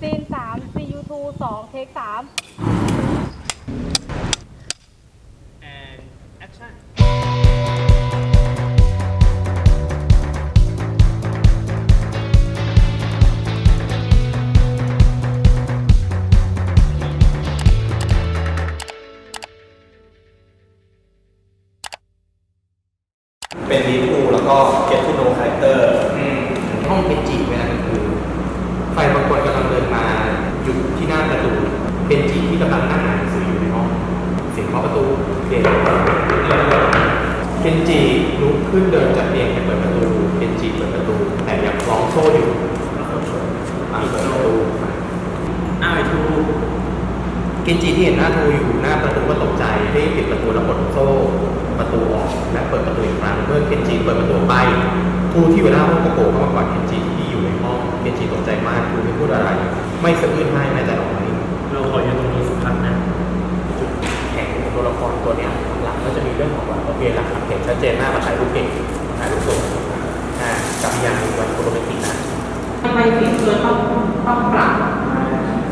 ซีนสามซียูทูสองเทคสาม and action มาอยู่ที่หน้าประตูเป็นจีที่กำลังนั่งอ่านหนังสืออยู่ในห้องเสียงเคาะประตูเคนเคนจิลุกขึ้นเดินจากเตียงไปเปิดประตูเคนจิเปิดประตู แต่ยังคล้องโซ่อยู่อ่าเปิดประตูอ้าวไอ้ทูเคนจิที่เห็นหน้าทูอยู่หน้าประตูก็ตกใจรีบปิดประตูแล้วกดโซ่ประตูออกและเปิดประตูอีกครั้งเมื่อเคนจิเปิดประตูไปทูที่อยู่หน้าห้องก็โผล่เข้ามากอดเคนจิที่อยู่ในห้องเคนจิตกใจมากทูไม่พูดอะไร ไม่สะอื้นให้แม้แต่น้อยเราขออยู่ตรงนี้สักพักนะจุดแข็งของตัวละครตัวเนี้ยหลักก็จะมีเรื่องของว่าโอเคหลักฐานเห็นชัดเจนมากมาถ่ายรูปเก่งถ่ายรูปสวยอ่ากับอีกอย่างหนึ่งวันโรแมนติกนะทำไมฝีมือต้องต้องปรับ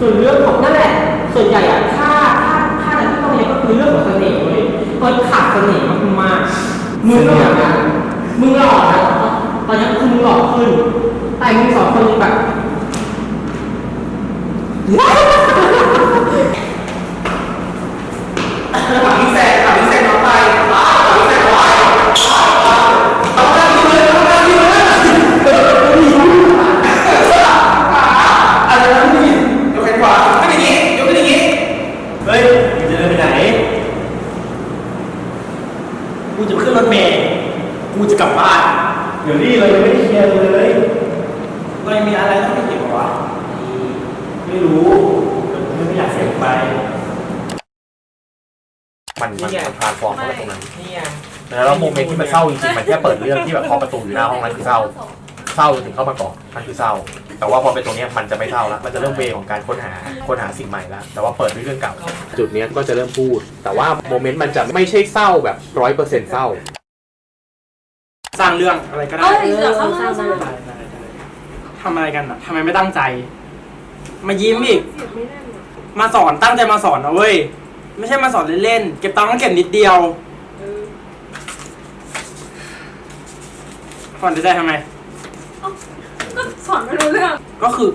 ส่วนเรื่องของนั่นแหละส่วนใหญ่อะถ้าถ้าถ้าในที่ต้องเรียนก็คือเรื่องของเสน่ห์เว้ยเพิร์ดขาดเสน่ห์มากๆมึงหล่อนะมึงหล่อนะตอนนี้คือมึงหล่อขึ้นแต่มึงสองคนยังแบบ ฝั่งนี้แสงฝั่งนี้แสงน้องไปฝั่งนี้แสงน้องไปเอาหน้าที่เลยเอาหน้าที่เลยอะไรนะพี่ยกแขนขวาไม่เป็นอย่างนี้ยกเป็นอย่างนี้ เฮ้ยมึงจะเดินไปไหน กูจะขึ้นรถเมล์กูจะกลับบ้าน เดี๋ยวนี้เลยไม่ได้เคลียร์เลยเรายังมีอะไรต้องไปเก็บเหรอวะ ไม่รู้แต่ผมไม่อยากเสียงไปมันมันมันทรานส์ฟอร์มเข้าไปตรงนั้นนี่ไงแล้วโมเมนต์ที่มันเศร้าจริงๆมันแค่เปิดเรื่องที่แบบเคาะประตูอยู่หน้าห้องนั้นคือเศร้าเศร้าจนถึงเข้ามาก่อนมันคือเศร้า แต่ว่าพอเป็นตรงเนี้ยมันจะไม่เศร้าแล้วมันจะเริ่มเวของการค้นหาค้นหาสิ่งใหม่แล้วแต่ว่าเปิดด้วยเรื่องเก่า จุดเนี้ยก็จะเริ่มพูด แต่ว่าโมเมนต์มันจะไม่ใช่เศร้าแบบร้อยเปอร์เซ็นต์เศร้า สร้างเรื่องอะไรก็ได้เอ้ยเดี๋ยวเข้ามาเข้ามาได้ได้ได้ทำอะไรกันอะทำไมไม่ตั้งใจ มายิ้มอีกมาสอนตั้งใจมาสอนนะเว้ย ไม่ใช่มาสอนเล่นๆ เก็บตังค์ก็เก็บนิดเดียวสอนได้ทำไมก็สอนไม่รู้เรื่อง ก็คือ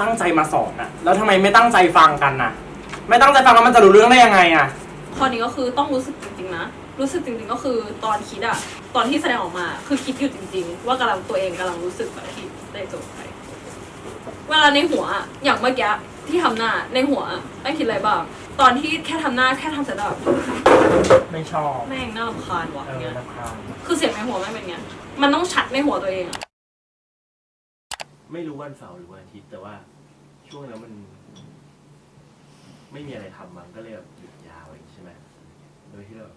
ตั้งใจมาสอนอะแล้วทำไมไม่ตั้งใจฟังกันน่ะ ไม่ตั้งใจฟังแล้วมันจะรู้เรื่องได้ยังไงอะข้อนี้ก็คือต้องรู้สึกจริงๆนะ รู้สึกจริงๆก็คือตอนคิดอะตอนที่แสดงออกมา คือคิดอยู่จริง ๆ ว่ากำลังตัวเองกำลังรู้สึกแบบที่ได้จบไป เวลาในหัวอะอย่างเมื่อกี้ที่ทำหน้าในหัวอะไม่คิดอะไรบ้าง ตอนที่แค่ทำหน้าแค่ทำเสร็จแล้วแบบไม่ชอบแม่งน่ารำคาญว่ะเออเงี้ย รำคาญคือเสียงในหัวไม่เป็นไง มันต้องชัดในหัวตัวเองอะไม่รู้วันเสาร์หรือวันอาทิตย์แต่ว่า ช่วงนั้นมัน ไม่มีอะไรทำมันก็เลยแบบหยุดยาวอย่างนี้ใช่ไหมโดยที่เราแบบ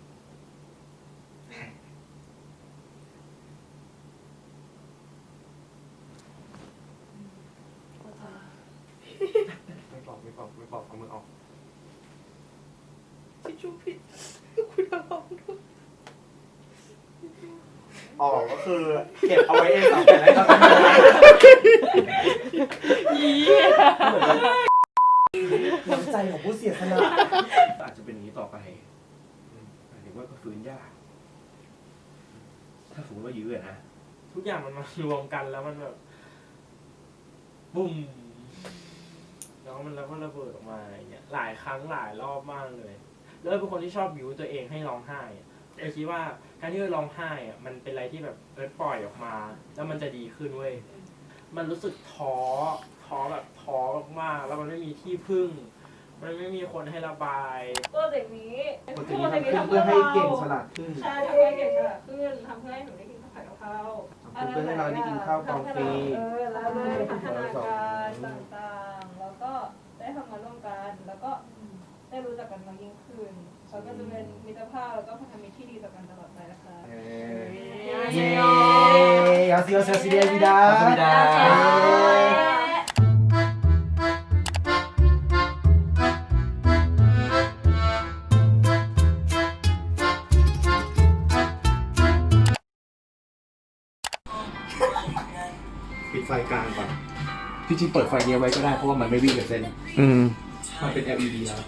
ไม่บอกไม่บอกไม่บอกเอามือออกออกก็คือเก็บเอาไว้เองต่อไปแล้วก็น้ำใจของผู้เสียสละอาจจะเป็นอย่างนี้ต่อไปหมายถึงว่าก็ฟื้นยาก ถ้าสมมติว่ายื้ออะนะ ทุกอย่างมันมารวมกันแล้วมันแบบบุ้ม แล้วมันแล้วก็ระเบิดออกมาอย่างเงี้ยหลายครั้งหลายรอบมากเลย แล้วเป็นคนที่ชอบบิวตัวเองให้ร้องไห้อะเออคิดว่าการที่เราร้องไห้อะมันเป็นอะไรที่แบบเออปล่อยออกมา แล้วมันจะดีขึ้นเว้ยมันรู้สึกท้อท้อแบบท้อมากๆแล้วมันไม่มีที่พึ่ง มันไม่มีคนให้ระบาย โปรเจกต์นี้คนจะนี้ทำขึ้นเพื่อให้เก่งฉลาดขึ้นใช่ทำให้เก่งฉลาดขึ้นทำให้หนูได้กินข้าวผัดกะเพราทำเพื่อให้เราได้กินข้าวกล่องฟรีเออแล้วได้พัฒนาการต่างๆแล้วก็ได้ ทำงานร่วมกัน แล้วก็ได้รู้จักกันมากยิ่งขึ้นแล้วก็จะเป็นมิตรภาพแล้วก็พันธมิตรที่ดีต่อกันตลอดไปนะคะเย้เอาสิเอาสิเอาสิเดียวิดาปิดไฟกลางก่อน จริงๆเปิดไฟเนี้ยไว้ก็ได้เพราะว่ามันไม่วิ่งกับเส้น อืม มันเป็น LED แล้ว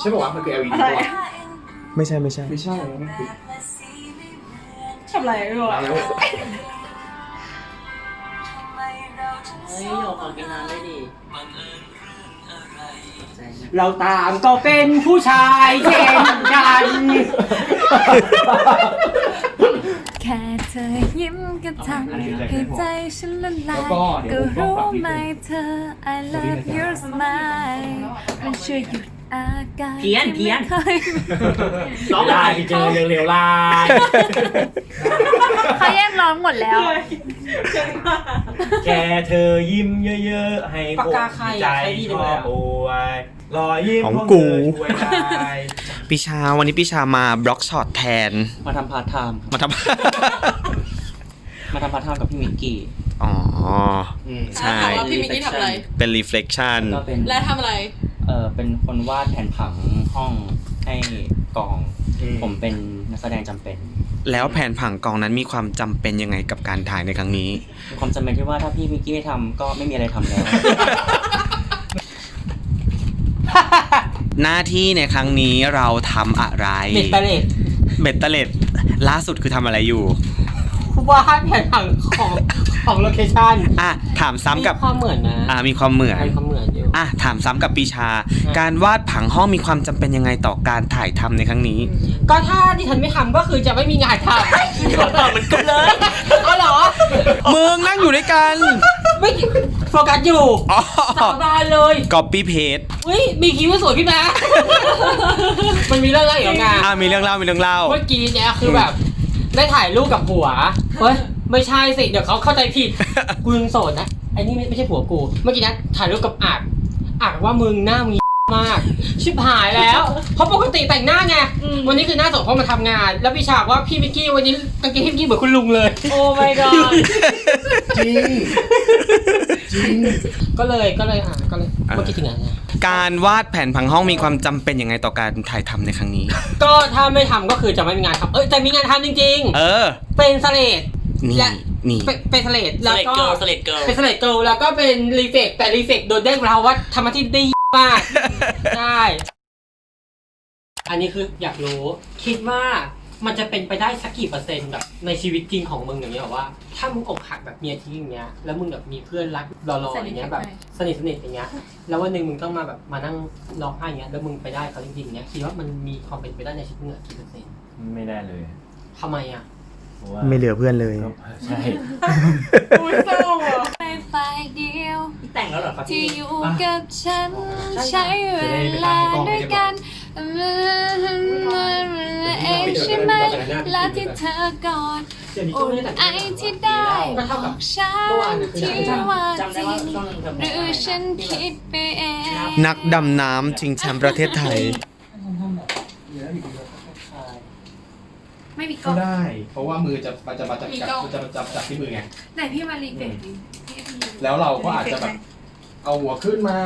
ใช่ป่าวะมันคือ LED ป่ะไม่ใช่ไม่ใช่ ไม่ใช่มันคือทำอะไรไม่รู้อะแล้วเฮ้ยโยกของกินน้ำได้ดีเราตามก็เป็นผู้ชายเช่นกัน แค่เธอยิ้มก็ทำให้ใจฉันละลายแล้วก็เดี๋ก็ยวผมต้องรู้ปรับนิดไหมนึงเธอ I love your smile มันช่วยหยุดอาการเพี้ยนเพี้ยน ที่ไม่เคยร้องได้ไปเจอเร็วๆลายเขาแย่งร้องหมดแล้ว แค่เธอยิ้มเยอะๆ ให้ปากกาใครใจอะใครดีจังชเลยออะบอวยรอยยิ้มของของกูเธอช่วยได้ ปิชาวันนี้ปิชามาบล็อกช็อตแทน มาทำพาร์ทไทม์มาทมาทำพาร์ทไทม์กับพี่มิกกี้ำอ๋อใช่ ถามว่าพี่มิกกี้ทำอะไร เป็น reflection ก็เป็นและทำอะไร เออเป็นคนวาดแผนผังห้องให้กอง ผมเป็นนักแสดงจำเป็นแล้วแผนผังกองนั้นมีความจำเป็นยังไงกับการถ่ายในครั้งนี้มีความจำเป็นที่ว่าถ้าพี่มิกกี้ไม่ทำก็ไม่มีอะไรทำแล้ว หน้าที่ในครั้งนี้เราทำอะไรเบ็ดเตล็ดเบ็ดเตล็ดล่าสุดคือทำอะไรอยู่วาดแผนผังของของโลเคชั่นอะ ถามซ้ำกับ มีความเหมือนนะอะ มีความเหมือน มีความเหมือนอยู่ อะ ถามซ้ำกับปีชา การวาดผังห้องมีความจำเป็นยังไงต่อการถ่ายทำในครั้งนี้ ก็ถ้าที่ฉันไม่ทำก็คือจะไม่มีงานทำตอบเหมือนกันเลยอ๋อเหรอ มึงนั่งอยู่ด้วยกัน ไม่โฟกัสอยู่อ๋อ สาบานเลย copy paste เฮ้ยมีคิ้วสวยพี่แม่มันมีเรื่องอะไรอีกแล้วไงอะมีเรื่องเล่ามีเรื่องเล่า เมื่อกี้เนี่ยคือแบบ ได้ถ่ายรูปกับผัว เฮ้ย ไม่ใช่สิ เดี๋ยวเขาเข้าใจผิด กูยังโสดนะไอ้นี่ไม่ไม่ใช่ผัวกู เมื่อกี้นะถ่ายรูปกับอากอากว่ามึงหน้ามึง มาก ชิบหายแล้วเพราะปกติแต่งหน้าไงวันนี้คือหน้าสดเพราะมาทำงาน แล้วพี่ฉากว่าพี่มิกกี้วันนี้กางเกงพี่มิกกี้เหมือนคุณลุงเลย โอ้ my god จริง จริง ก็เลยก็เลยอะก็เลยอ่าเมื่อกี้ถึงไหนนะการวาดแผนผังห้องมีความจำเป็นยังไงต่อการถ่ายทำในครั้งนี้ ก็ถ้าไม่ทำก็คือจะไม่มีงานทำเอ้ยแต่มีงานทำจริง เออ ๆ เป็นสเลด นี่ และ นี่ เป็นเป็นสเลดแล้วก็สเลดเกิร์ลเป็นสเลดเกิลแล้วก็เป็นรีเฟกแต่รีเฟกโดนเด้งเราว่าทำหน้าที่ได้มาก ได้ อันนี้คืออยากรู้ คิดว่า มันจะเป็นไปได้สักกี่เปอร์เซ็นต์แบบในชีวิตจริงของมึงอย่างเงี้ยแบบว่า ถ้ามึงอกหักแบบเมียทิ้งอย่างเงี้ยแล้วมึงแบบมีเพื่อนรักรอๆอย่างเงี้ยแบบสนิทสนิทอย่างเงี้ยแล้ววันหนึ่งมึงต้องมาแบบมานั่งร้องไห้อย่างเงี้ยแล้วมึงไปได้เขาจริงๆเงี้ยคิดว่ามันมีความเป็นไปได้ในชีวิตมึงอะกี่เปอร์เซ็นต์ไม่ได้เลยทำไมอะเพราะว่าไม่เหลือเพื่อนเลยก็ใช่ อุ้ยเศร้าอะไปฝ่ายเดียว แต่งแล้วเหรอครับที่พี่อยู่กับฉัน ใช้เวลาด้วยกัน เองใช่ไหมและที่เธอกอดเดี๋ยวนี้อุ่ก็นไม่ได้แต่งไอที่ได้ก็เท่ากับฉันเมื่อวานน่ะคือที่ว่าจำจได้ริว่างช่วงนึงเธอหรือฉันคิดไปเองนักดำน้ำชิงแชมป์ประเทศไทย ไม่มีกก็ล้องได้ เพราะว่ามือจะมันจะมาจับจับจะมาจับจับที่มือไง ไหนพี่มารีเฟกดิแล้วเราก็อาจจะแบบ เอาหัวขึ้นมา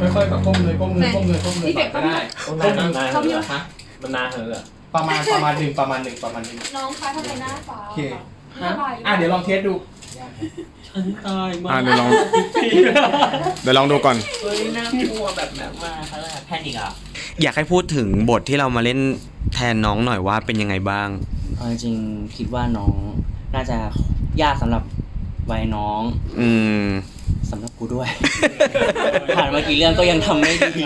ค่อยๆแบบก้มเลยก้มเลยก้มเลยก้มเลยก็ได้ก้มนานมือนานเขาเหรอฮะมันนานเหรอประมาณประมาณหนึ่งประมาณหนึ่งประมาณหนึ่งน้องคะทำไมหน้าฟ้าโอเคระบายอะเดี๋ยวลองเทสดูฉันตายมาอะเดี๋ยวลองเดี๋ยวลองดูก่อนเฮ้ยน่ากลัวแบบแบบมาเขาเลยแพนิกอะอยากให้พูดถึงบทที่เรามาเล่นแทนน้องหน่อยว่าเป็นยังไงบ้างเอาจริงๆคิดว่าน้องน่าจะยากสำหรับวัยน้อง อืม สำหรับกูด้วย ผ่านมากี่เรื่องก็ยังทำไม่ดี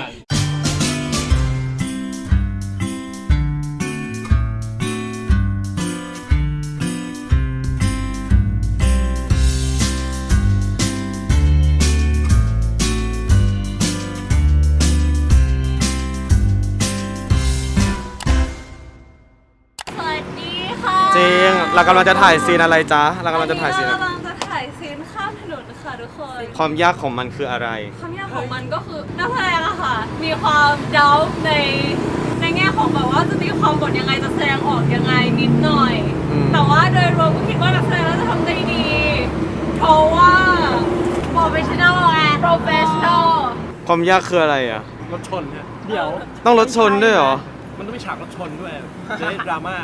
สวัสดีค่ะจริง เรากำลังจะถ่ายซีนอะไรจ๊ะ เรากำลังจะถ่ายซีนเรอะไรกำลังจะถ่ายซีนข้ามถน นค่ะทุกคนความยากของมันคืออะไร ความยากของมันก็คือนักแสดงอะค่ะ มีความเดาในในแง่ของแบบว่าจะตีความบทยังไงจะแสดงออกยังไงนิดหน่อย อืม แต่ว่าโดยรวมก็คิดว่านักแสดงน่าจะทำได้ดี เพราะว่า professional ไง professional ความยากคืออะไรอะ รถชนฮะเดี๋ยว ต้องรถชนด้วยเหรอ มันต้องมีฉากรถชนด้วยจะได้ดราม่า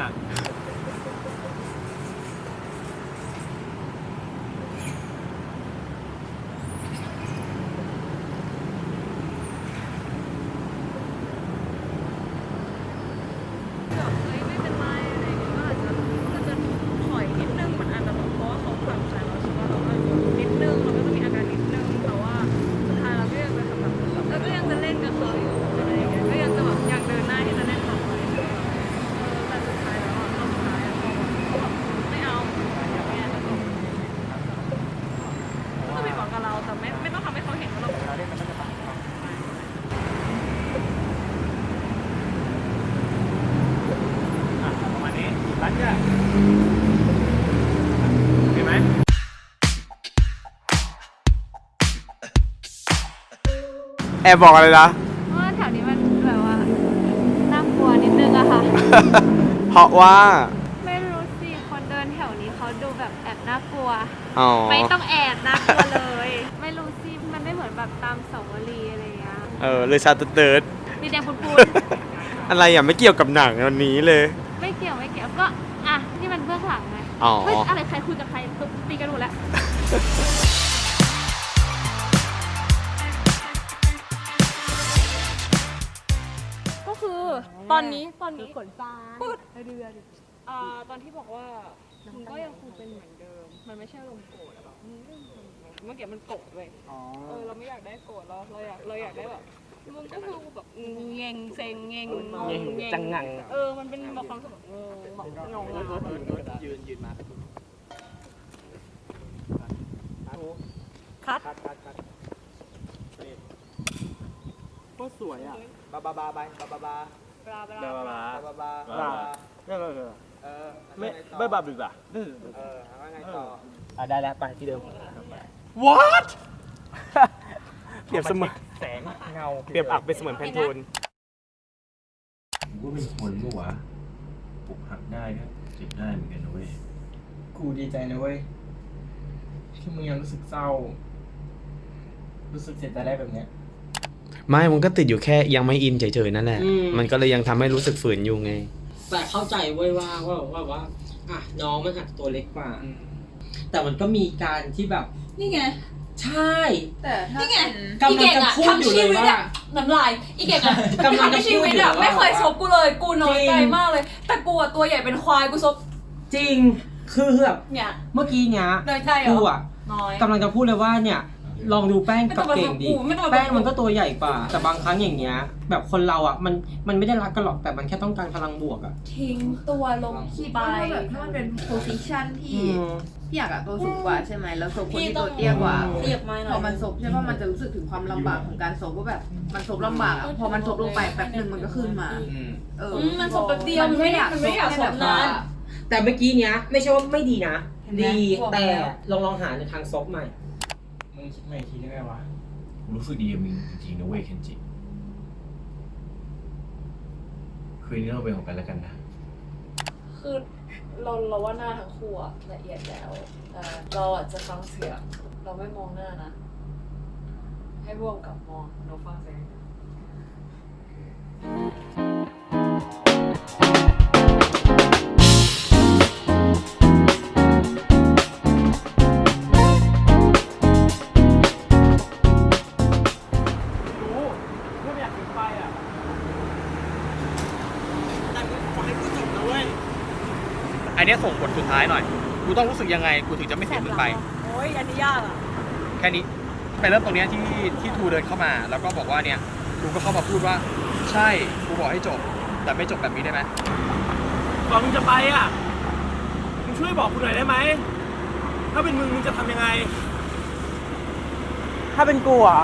แอบบอกอะไรนะ เพราะว่าแถวนี้มันแบบว่าน่ากลัวนิดนึงอะค่ะ เพราะว่า ไม่รู้สิคนเดินแถวนี้เขาดูแบบแอบน่ากลัว อ๋อ ไม่ต้องแอบน่ากลัวเลย ไม่รู้สิมันไม่เหมือนแบบตามเสาวรีย์อะไรอย่างเงี้ยเออเลยชาติเติร์ดดีแดงปูนปูนอะไรอะไม่เกี่ยวกับหนังวันนี้เลยไม่เกี่ยวไม่เกี่ยวก็อะนี่มันเบื้องหลังไงอ๋อ เฮ้ยอะไรใครคุยกับใครตุ๊บตีกันหมดแล้ว ตอนนี้ตอนนี้ขนฟ้าพูดอ่าตอนที่บอกว่ามึงก็ยังคงเป็นเหมือนเดิม มันไม่ใช่ลมณ์โกรธอะแบบมึงเรื่องเมื่อกี้มันโกรธเว้ยเออเราไม่อยากได้โกรธเราเราอยากเราอยากได้แบบมึงก็คือแบบเงงเซ็งเงงงงเงงจังงังเออมันเป็นแบบความรู้สึกแบบเออแบบงงงายืนยืนมาคัดก็สวยอะบาบาบาบาบาบา บาบลาบลาบลา บาบาบาเออไม่ไม่บาบดีกว่าเออว่าไงต่ออะได้แล้วไปที่เดิม what เปรียบเสมือนแสงเงาเปรียบอักเป็นเสมือนแพนโทนกูเป็นคนปะวะปลุกหักได้ก็เจ็บได้เหมือนกันนะเว้ย กูดีใจนะเว้ยที่มึงยังรู้สึกเศร้า รู้สึกเสียใจได้แบบเนี้ย ไม่มันก็ติดอยู่แค่ยังไม่อินเฉยๆนั่นแหละ อืม มันก็เลยยังทำให้รู้สึกฝืนอยู่ไง แต่เข้าใจเว้ยว่าว่าว่าว่าอะน้องมันอาจจะตัวเล็กกว่า แต่มันก็มีการที่แบบ นี่ไง ใช่ แต่ถ้านี่ไงกำลังจะพูดอยู่เลยว่า น้ำลาย อีเก่งอะกำลังจะทำให้ชีวิตพูดอยู่อะว่าไม่เคยซบกูเลย กูน้อยใจจริง มากเลย แต่กูอะตัวใหญ่เป็นควาย กูซบจริง คือแบบเนี่ย เมื่อกี้เนี้ยน้อยใจเหรกูออะน้อย กำลังจะพูดเลยว่าเนี่ย ลองดูแป้งกับเก่งดิไม่ต้องมาบอกกูไม่ต้องมาบอกกู แป้งมันก็ตัวใหญ่กว่า แต่บางครั้งอย่างเงี้ย แบบคนเราอะ มัน มันไม่ได้รักกันหรอก แต่มันแค่ต้องการพลังบวกอะทิ้งตัวลงคิดไปว่าถ้าแบบถ้ามันเป็นโพสิชันที่อืม พี่อยากอะตัวสูงกว่าใช่ไหมแล้วโซคนพี่ที่ต้ตัองวเตี้ยกว่าเรียบไม้หน่พออยมันซบใช่ป่ะมันจะรู้สึกถึงความลำบากของการซบว่าแบบมันซบลำบากอะพอมันซบลงไปแป๊บหนึ่งมันก็ขึ้นมาเอออืมมันซบแป๊บเดียวมันไม่ได้มันไม่ได้อยากซบนาน แต่เมื่อกี้เนี้ย ไม่ใช่ว่าไม่ดีนะเห็นไหมดีบอกแต่แล้วลองลองหาในทางซบใหม่มึ งคิดใหม่อีกทีได้ไหมวะ กูรู้สึกดีกับมึงจริงๆนะเว้ยเคนจิ คืนนี้เราเป็นของกันแล้วกันนะ คือเราเราว่าหน้าทั้งคู่อะละเอียดแล้วแต่เราอะจะฟังเสียงเราไม่มองหน้านะ ให้ร่วมกับมองเราฟังเสียง ส่งบทสุดท้ายหน่อย กูต้องรู้สึกยังไง กูถึงจะไม่เสียมึงไป โอ้ยอันนี้ยากอะแค่นี้ ไปเริ่มตรงเนี้ยที่ที่ทูเดินเข้ามา แล้วก็บอกว่าเนี่ยทูก็เข้ามาพูดว่า ใช่ กูบอกให้จบ แต่ไม่จบแบบนี้ได้ไหมก่อนมึงจะไปอะ มึงช่วยบอกกูหน่อยได้ไหม ถ้าเป็นมึงมึงจะทำยังไง ถ้าเป็นกูอะ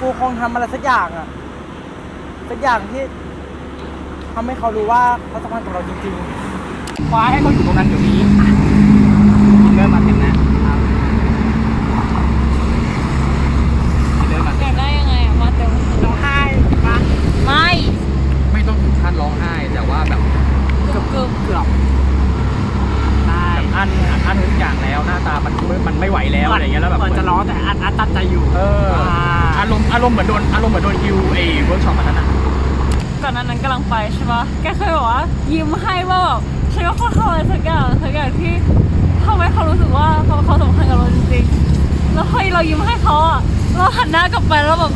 กูคงทำอะไรสักอย่างอะ สักอย่างที่ทำให้เขารู้ว่าเขาสัมพันธ์กับเราจริงๆ คว้าให้เขาอยู่ตรงนั้นเดี๋ยวนี้เริ่มมาถึงนะอยากได้ยังไงอะมาเต็มร้องไห้ปะไม่ไม่ต้องถึงขั้นร้องไห้ แต่ว่าแบบเกือบเกือบเกือบได้อันอันทุกอย่างแล้วหน้าตามันมันไม่ไหวแล้วอะไรเงี้ยแล้วแบบ เหมือนจะร้องแต่อัดอัดตัดใจอยู่เอออารมณ์อารมณ์เหมือนโดนอารมณ์เหมือนโดนฮิวเอเวิร์กช็อปอันนั้นอะก่อนหนานั้นกำลังไปใช่ปะแกเคยบอกว่ายิ้มให้ว่าแบบ อย่างสักอย่างที่ทำให้เขารู้สึกว่าเขาเขาสำคัญกับเราจริงๆ แล้วพอเรายิ้มให้เขาอะเราหันหน้ากลับไปแล้วแบบ